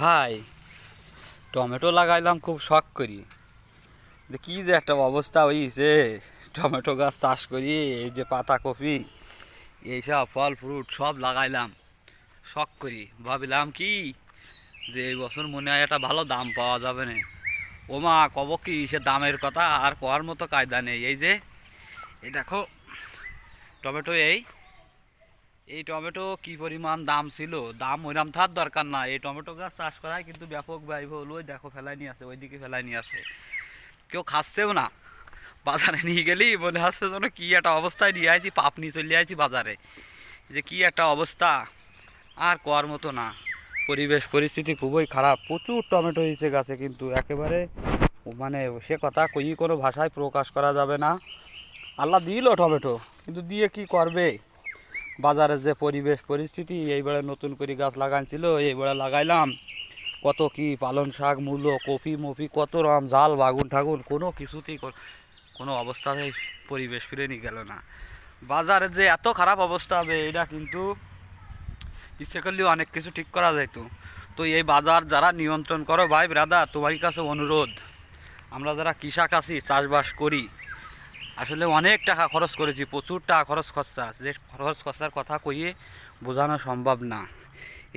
ভাই, টমেটো লাগাইলাম, খুব শখ করি। কি যে একটা অবস্থা হয়েছে টমেটো গাছ চাষ করি, এই যে পাতা কপি এইসব ফল ফ্রুট সব লাগাইলাম, শখ করি। ভাবিলাম কি যে এই বছর মনে হয় একটা ভালো দাম পাওয়া যাবে না। ওমা, কব কি সে দামের কথা, আর করার মতো কায়দা নেই। এই যে, এই দেখো, টমেটো এই এই টমেটো কি পরিমাণ দাম ছিল? দাম ওইরাম থার দরকার না। এই টমেটো গাছ চাষ করায় কিন্তু ব্যাপক ব্যয়বহুল। ওই দেখো ফেলাই নিয়ে আসে ওইদিকে ফেলাই নিয়ে আসে কেউ খাচ্ছেও না। বাজারে নিয়ে গেলি মনে হচ্ছে যেন কি একটা অবস্থায় নিয়ে আইছি, পাপ নিয়ে চলে আইছি বাজারে। যে কি একটা অবস্থা, আর কর মতো না। পরিবেশ, পরিস্থিতি খুবই খারাপ। প্রচুর টমেটো হয়েছে গাছে কিন্তু। একেবারে মানে সে কথা কই কোনো ভাষায় প্রকাশ করা যাবে না। আল্লাহ দিল টমেটো, কিন্তু দিয়ে কি করবে? বাজারের যে পরিবেশ, পরিস্থিতি, এইবারে নতুন করে গাছ লাগাইছিল এইবারে লাগাইলাম। কত কি পালন শাক, মূলো, কপি, মপি, কত রকম জাল, বাগুন ঠাগুন, কোনো কিছুতেই কোনো অবস্থাতেই পরিবেশ ফিরে নিয়ে গেল না। বাজারে যে এত খারাপ অবস্থা হবে, এটা কিন্তু ইচ্ছে করলেও অনেক কিছু ঠিক করা যেত তো এই বাজার যারা নিয়ন্ত্রণ করো ভাই, ব্রাদার তোমার কাছে অনুরোধ। আমরা যারা কৃষক আছি, চাষবাস করি আসলে অনেক টাকা খরচ করেছি, প্রচুর টাকা খরচ খরচা যে খরচ খরচার কথা কইয়ে বোঝানো সম্ভব না।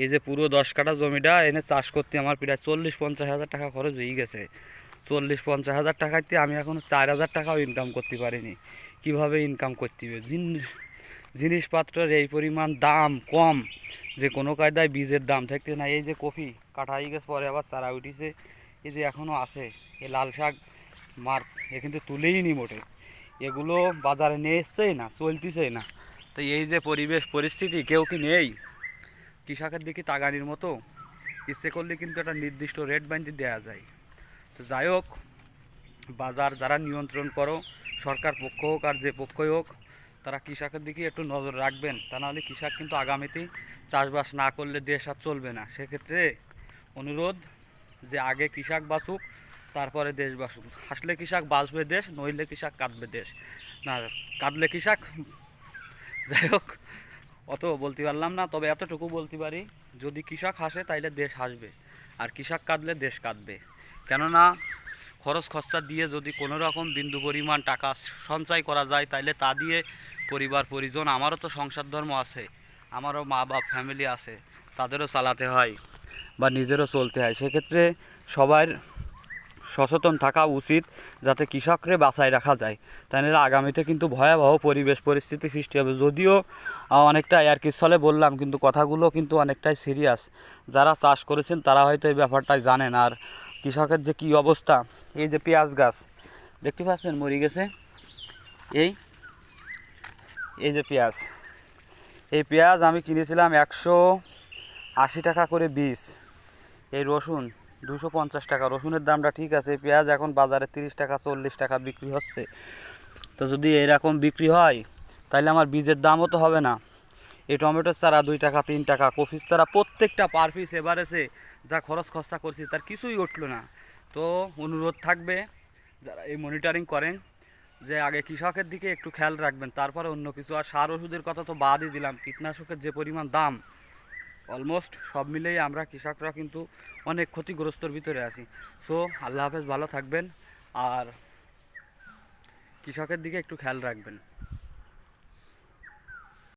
এই যে পুরো দশ কাঠা জমিটা, এনে চাষ করতে আমার প্রায় চল্লিশ পঞ্চাশ হাজার টাকা খরচ হয়ে গেছে। চল্লিশ পঞ্চাশ হাজার টাকাতে আমি এখনও চার হাজার টাকাও ইনকাম করতে পারিনি। কীভাবে ইনকাম করতে হবে? জিনিসপত্রের এই পরিমাণ দাম কম। যে কোনো কায়দায় বীজের দাম থাকতে না। এই যে কফি কাটা হয়ে গেছে, পরে আবার চারা উঠিছে। এই যে এখনও আছে। এই লাল শাক মার এ কিন্তু তুলেই নি মোটে। এগুলো বাজারে নিয়ে এসছেই না, চলতেছেই না। তো এই যে পরিবেশ, পরিস্থিতি, কেউ কি নেই? কৃষকের দিকে তাগানির মতো। ইচ্ছে করলে কিন্তু একটা নির্দিষ্ট রেট বাইন্দি দেওয়া যায়। তো যাই হোক, বাজার যারা নিয়ন্ত্রণ করো, সরকার পক্ষ হোক আর যে পক্ষই হোক, তারা কৃষকের দিকে একটু নজর রাখবেন। তা নাহলে কৃষক কিন্তু আগামীতে চাষবাস না করলে দেশ আর চলবে না। সেক্ষেত্রে অনুরোধ যে আগে কৃষক বাঁচুক তারপরে দেশ বাঁচুক হাসলে কৃষক বাঁচবে দেশ, নইলে কৃষক কাঁদবে দেশ। না, কাঁদলে কৃষক যাই হোক, অত বলতে পারলাম না, তবে এতটুকু বলতে পারি, যদি কৃষক হাসে তাইলে দেশ হাসবে, আর কৃষক কাঁদলে দেশ কাঁদবে। কেননা, খরচ খরচা দিয়ে যদি কোনো রকম বিন্দু পরিমাণ টাকা সঞ্চয় করা যায়, তাইলে তা দিয়ে পরিবার, পরিজন, আমারও তো সংসার ধর্ম আছে, আমারও মা বাপ ফ্যামিলি আছে, তাদেরও চালাতে হয়, বা নিজেরও চলতে হয়। সেক্ষেত্রে সবার সচেতন থাকা উচিত যাতে কৃষকরে বাঁচায় রাখা যায়। তাই নাহলে আগামীতে কিন্তু ভয়াবহ পরিবেশ পরিস্থিতি সৃষ্টি হবে। যদিও অনেকটা আর কি বললাম, কিন্তু কথাগুলো কিন্তু অনেকটাই সিরিয়াস যারা চাষ করেছেন, তারা হয়তো এই ব্যাপারটাই জানেন। আর কৃষকের যে কী অবস্থা, এই যে পেঁয়াজ গাছ, দেখতে পাচ্ছেন মরে গেছে? এই এই যে পেঁয়াজ। এই পেঁয়াজ আমি কিনেছিলাম একশো আশি টাকা করে বীজ। এই রসুন দুশো পঞ্চাশ টাকা। রসুনের দামটা ঠিক আছে, পেঁয়াজ এখন বাজারে তিরিশ টাকা, চল্লিশ টাকা বিক্রি হচ্ছে। তো যদি এরকম বিক্রি হয়, তাহলে আমার বীজের দামও তো হবে না। এই টমেটোর চারা দুই টাকা, তিন টাকা কফির চারা প্রত্যেকটা পার পিস এবারেছে যা খরচ খরচা করছি তার কিছুই উঠল না। তো অনুরোধ থাকবে, যারা এই মনিটরিং করেন, যে আগে কৃষকের দিকে একটু খেয়াল রাখবেন, তারপরে অন্য কিছু। আর সার ওষুধের কথা তো বাদই দিলাম। কীটনাশকের যে পরিমাণ দাম অলমোস্ট সব মিলেই আমরা কৃষকরা কিন্তু অনেক ক্ষতিগ্রস্তর ভিতরে আছি। সো আল্লাহ হাফেজ ভালো থাকবেন আর কৃষকের দিকে একটু খেয়াল রাখবেন।